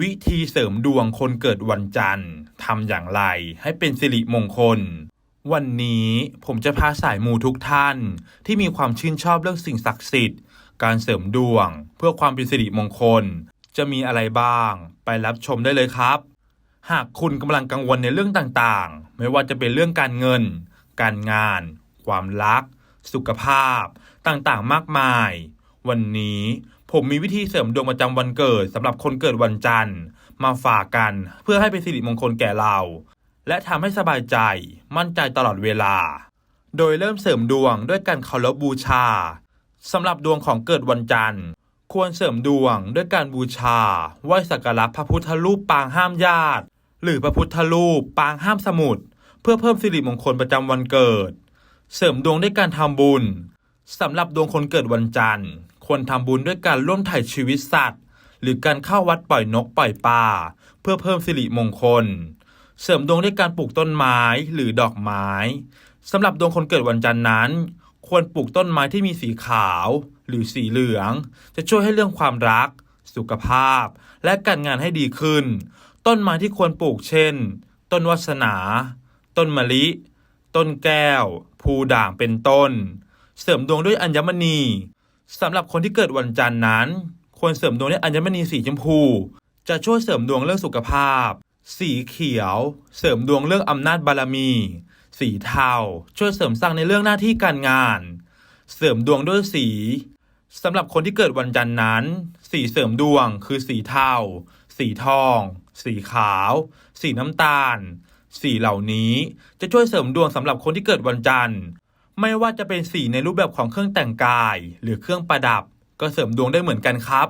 วิธีเสริมดวงคนเกิดวันจันทร์ทำอย่างไรให้เป็นสิริมงคล วันนี้ผมจะพาสายมูทุกท่าน ที่มีความชื่นชอบเรื่องสิ่งศักดิ์สิทธิ์ การเสริมดวง เพื่อความเป็นสิริมงคล จะมีอะไรบ้าง ไปรับชมได้เลยครับ หากคุณกำลังกังวลในเรื่องต่างๆ ไม่ว่าจะเป็นเรื่องการเงิน การงาน ความรัก สุขภาพ ต่างๆ มากมาย วันนี้ ผมมีวิธีเสริมดวงประจำวันเกิดสำหรับคนเกิดวันจันทร์ มาฝากกัน เพื่อให้เป็นสิริมงคลแก่เรา และทำให้สบายใจ มั่นใจตลอดเวลา โดยเริ่มเสริมดวงด้วยการเคารพบูชาสำหรับดวงของเกิดวันจันทร์ ควรเสริมดวงด้วยการบูชาไหว้สักการะพระพุทธรูปปางห้ามญาติ หรือพระพุทธรูปปางห้ามสมุดเพื่อเพิ่มสิริมงคลประจำวันเกิด เสริมดวงด้วยการทำบุญสำหรับดวงคนเกิดวันจันทร์ ควรทำบุญด้วยการร่วมถ่ายชีวิตสัตว์ หรือการเข้าวัดปล่อยนกปล่อยปลาเพื่อเพิ่มสิริมงคล เสริมดวงด้วยการปลูกต้นไม้หรือดอกไม้สำหรับดวงคนเกิดวันจันทร์นั้น ควรปลูกต้นไม้ที่มีสีขาว หรือสีเหลือง จะช่วยให้เรื่องความรัก สุขภาพ และการงานให้ดีขึ้น ต้นไม้ที่ควรปลูกเช่น ต้นวัสนา ต้นมะลิ ต้นแก้ว ภูด่างเป็นต้น เสริมดวงด้วยอัญมณี สำหรับคนที่เกิดวันจันทร์นั้น ควรเสริมดวงด้วยอัญมณีสีชมพู จะช่วยเสริมดวงเรื่องสุขภาพ สีเขียว เสริมดวงเรื่องอำนาจบารมี สีเทาช่วยเสริมสร้างในเรื่องหน้าที่การงาน เสริมดวงด้วยสีสำหรับคนที่เกิดวันจันทร์นั้น สีเสริมดวงคือสีเทาสีทอง สีขาว สีน้ำตาล สีเหล่านี้จะช่วยเสริมดวงสำหรับคนที่เกิดวันจันทร์ ไม่ว่าจะเป็นสีในรูปแบบของเครื่องแต่งกาย หรือเครื่องประดับ ก็เสริมดวงได้เหมือนกันครับ